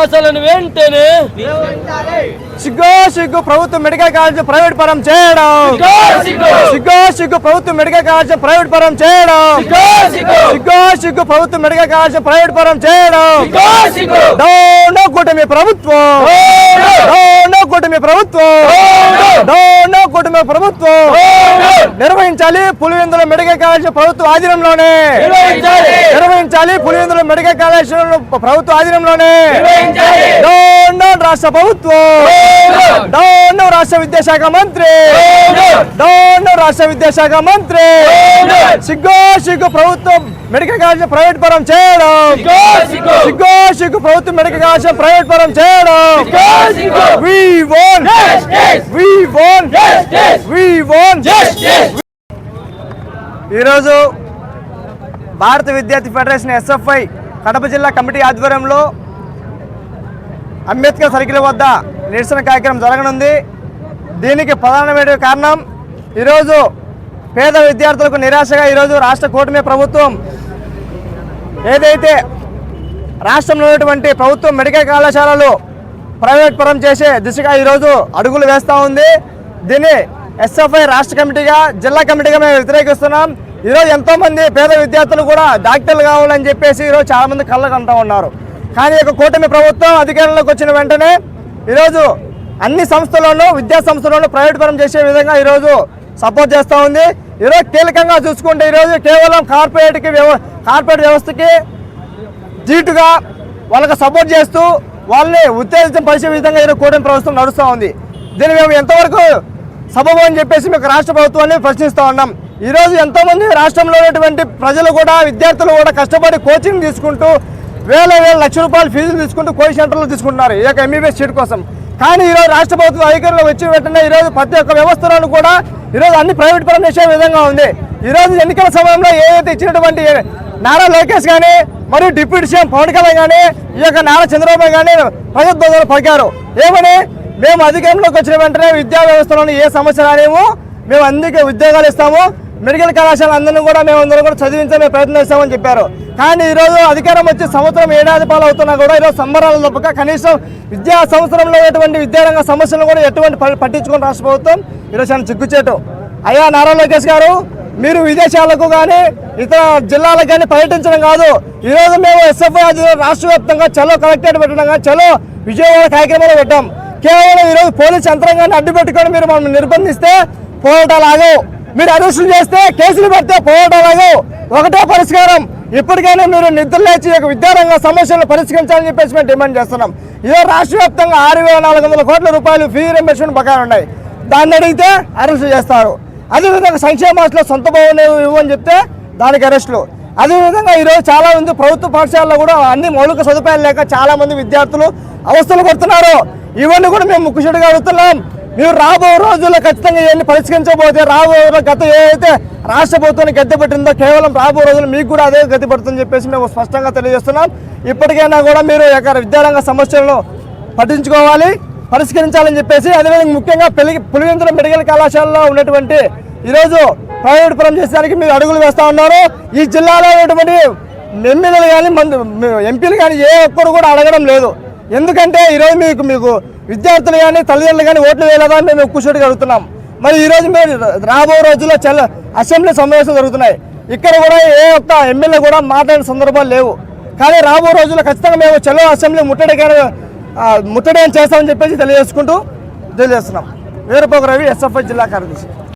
కళాశాలను వెంటనే సిగ్గో సిగ్గు ప్రభుత్వ మెడికల్ కాలేజ్ ప్రైవేట్ పరం చేయడం. సిగ్గో, సిగ్గో. ప్రభుత్వ మెడికల్ కాలేజ్ ప్రైవేట్ పరం చేయడం. సిగ్గో, సిగ్గో. ప్రభుత్వ మెడికల్ కాలేజ్ ప్రైవేట్ పరం చేయడం. కూటమి ప్రభుత్వం. కూటమి ప్రభుత్వం డోనో. కూటమి ప్రభుత్వం. నిర్వహించాలి పులివెందుల మెడికల్ కాలేజ్ ప్రభుత్వ ఆధీనంలోనే నిర్వహించాలి. పులివెందుల మెడికల్ కాలేజ్ ప్రభుత్వ ఆధీనంలోనే రాష్ట్ర ప్రభుత్వం డౌన్. రాష్ట్ర విద్యాశాఖ మంత్రి డౌన్. రాష్ట్ర విద్యాశాఖ మంత్రి. సిగ్గో సిగ్గు ప్రభుత్వం మెడికల్ కాలేజ్ ప్రైవేట్ పరం చేయడం సిగ్గో, సిగ్గో. ప్రభుత్వం మెడికల్ కాలేజ్ ప్రైవేట్ పరం చేయడం. వి వోన్. వి వోన్. వి వోన్. ఈరోజు భారత విద్యార్థి ఫెడరేషన్ ఎస్ఎఫ్ఐ కడప జిల్లా కమిటీ ఆధ్వర్యంలో అంబేద్కర్ సర్కిల్ వద్ద నిరసన కార్యక్రమం జరగనుంది. దీనికి ప్రధానమైన కారణం ఈరోజు పేద విద్యార్థులకు నిరాశగా ఈరోజు రాష్ట్ర కూటమి ప్రభుత్వం ఏదైతే రాష్ట్రంలో ఉన్నటువంటి ప్రభుత్వం మెడికల్ కళాశాలలు ప్రైవేట్ పరం చేసే దిశగా ఈరోజు అడుగులు వేస్తూ ఉంది. దీన్ని ఎస్ఎఫ్ఐ రాష్ట్ర కమిటీగా జిల్లా కమిటీగా మేము వ్యతిరేకిస్తున్నాం. ఈరోజు ఎంతోమంది పేద విద్యార్థులు కూడా డాక్టర్లు కావాలని చెప్పేసి ఈరోజు చాలామంది కళ్ళకు అంటూ ఉన్నారు. కానీ ఈ యొక్క కూటమి ప్రభుత్వం అధికారంలోకి వచ్చిన వెంటనే ఈరోజు అన్ని సంస్థల్లోనూ విద్యా సంస్థల్లోనూ ప్రైవేట్ పరం చేసే విధంగా ఈరోజు సపోర్ట్ చేస్తూ ఉంది. ఈరోజు కీలకంగా చూసుకుంటే ఈరోజు కేవలం కార్పొరేట్కి వ్యవ కార్పొరేట్ వ్యవస్థకి జీటుగా వాళ్ళకి సపోర్ట్ చేస్తూ వాళ్ళని ఉత్తేజితం పరిచే విధంగా ఈరోజు కూటమి ప్రభుత్వం నడుస్తూ ఉంది. దీన్ని మేము ఎంతవరకు సబబు అని చెప్పేసి మీకు రాష్ట్ర ప్రభుత్వాన్ని ప్రశ్నిస్తూ ఉన్నాం. ఈరోజు ఎంతోమంది రాష్ట్రంలో ఉన్నటువంటి ప్రజలు కూడా విద్యార్థులు కూడా కష్టపడి కోచింగ్ తీసుకుంటూ వేల వేల లక్ష రూపాయలు ఫీజులు తీసుకుంటూ కోచింగ్ సెంటర్లో తీసుకుంటున్నారు. ఈ యొక్క ఎంబీబీఎస్ సీట్ కోసం. కానీ ఈరోజు రాష్ట్ర ప్రభుత్వం అధికారులు వచ్చి వెంటనే ఈరోజు ప్రతి ఒక్క వ్యవస్థలను కూడా ఈరోజు అన్ని ప్రైవేట్ పరం చేసే విధంగా ఉంది. ఈరోజు ఎన్నికల సమయంలో ఏదైతే ఇచ్చినటువంటి నారా లోకేష్ కానీ మరియు డిప్యూటీ సీఎం పవన్ కళ్యాణ్ కానీ ఈ యొక్క నారా చంద్రబాబు కానీ ప్రజోద్బోధనలు పలికారు. ఏమని? మేము అధికారంలోకి వచ్చిన వెంటనే విద్యా వ్యవస్థలోని ఏ సమస్య రానేమో మేము అందుకే ఉద్యోగాలు ఇస్తాము. మెడికల్ కళాశాల అందరినీ కూడా మేము అందరం కూడా చదివించే ప్రయత్నిస్తామని ప్రయత్నం చేస్తామని చెప్పారు. కానీ ఈరోజు అధికారం వచ్చి సంవత్సరం ఏడాది పాలు అవుతున్నా కూడా ఈరోజు సంబరాలు తప్పక కనీసం విద్యా సంవత్సరంలో ఎటువంటి విద్యారంగ సమస్యలను కూడా ఎటువంటి పట్టించుకుని రాష్ట్ర ప్రభుత్వం ఈరోజు చాలా చిక్కుచేటు అయ్యా నారా లోకేష్ గారు మీరు విదేశాలకు కానీ ఇతర జిల్లాలకు కానీ పర్యటించడం కాదు. ఈరోజు మేము ఎస్ఎఫ్ఐ రాష్ట్ర వ్యాప్తంగా చలో కలెక్టరేట్ పెట్టడం కానీ చలో విజయవాడ కార్యక్రమాలు పెట్టాం. కేవలం ఈరోజు పోలీస్ యంత్రాంగాన్ని అడ్డు పెట్టుకొని మీరు మనం నిర్బంధిస్తే పోరాటాలు ఆగవు. మీరు అరెస్టులు చేస్తే కేసులు పెడితే పోరాటాలు ఆగవు ఒకటే పరిష్కారం. ఇప్పటికైనా మీరు నిద్ర లేచి యొక్క విద్యారంగ సమస్యలను పరిష్కరించాలని చెప్పేసి మేము డిమాండ్ చేస్తున్నాం. ఇదే రాష్ట్ర వ్యాప్తంగా ఆరు వేల నాలుగు వందల కోట్ల రూపాయలు ఫీ రింబర్స్మెంట్ బకాయిలు ఉన్నాయి. దాన్ని అడిగితే అరెస్ట్ చేస్తారు. అదేవిధంగా సంక్షేమ హాస్టల్లో సొంత భవనం ఇవ్వని చెప్తే దానికి అరెస్టులు. అదేవిధంగా ఈరోజు చాలా మంది ప్రభుత్వ పాఠశాలలో కూడా అన్ని మౌలిక సదుపాయాలు లేక చాలా మంది విద్యార్థులు అవస్థలు పడుతున్నారు. ఇవన్నీ కూడా మేము ముక్కుచుడిగా అడుగుతున్నాం. మీరు రాబో రోజుల్లో ఖచ్చితంగా ఇవన్నీ పరిష్కరించబోతే రాబో గత ఏదైతే రాష్ట్ర ప్రభుత్వాన్ని గద్దె పెట్టిందో కేవలం రాబో రోజులు మీకు కూడా అదే గతి పడుతుందని చెప్పేసి మేము స్పష్టంగా తెలియజేస్తున్నాం. ఇప్పటికైనా కూడా మీరు ఎక్కడ యొక్క విద్యారంగ సమస్యలను పట్టించుకోవాలి పరిష్కరించాలని చెప్పేసి అదేవిధంగా ముఖ్యంగా పెళ్ళి పులివెందుల మెడికల్ కళాశాలలో ఉన్నటువంటి ఈరోజు ప్రైవేట్ పరం చేసేదానికి మీరు అడుగులు వేస్తూ ఉన్నారు. ఈ జిల్లాలో ఉన్నటువంటి ఎమ్మెల్యేలు కానీ మంది ఎంపీలు కానీ ఏ ఒక్కరు కూడా అడగడం లేదు. ఎందుకంటే ఈరోజు మీకు మీకు విద్యార్థులు కానీ తల్లిదండ్రులు కానీ ఓట్లు వేయలేదా మేము కూర్చోటి అడుగుతున్నాం. మరి ఈరోజు మీరు రాబో రోజుల్లో చల్ల అసెంబ్లీ సమావేశాలు జరుగుతున్నాయి. ఇక్కడ కూడా ఏ ఒక్క ఎమ్మెల్యే కూడా మాట్లాడిన సందర్భాలు లేవు. కానీ రాబో రోజుల్లో ఖచ్చితంగా మేము చలో అసెంబ్లీ ముట్టడి కానీ ముట్టడి చేస్తామని చెప్పేసి తెలియజేసుకుంటూ తెలియజేస్తున్నాం. వేరుపోక రవి ఎస్ఎఫ్ఐ జిల్లా కార్యదర్శి.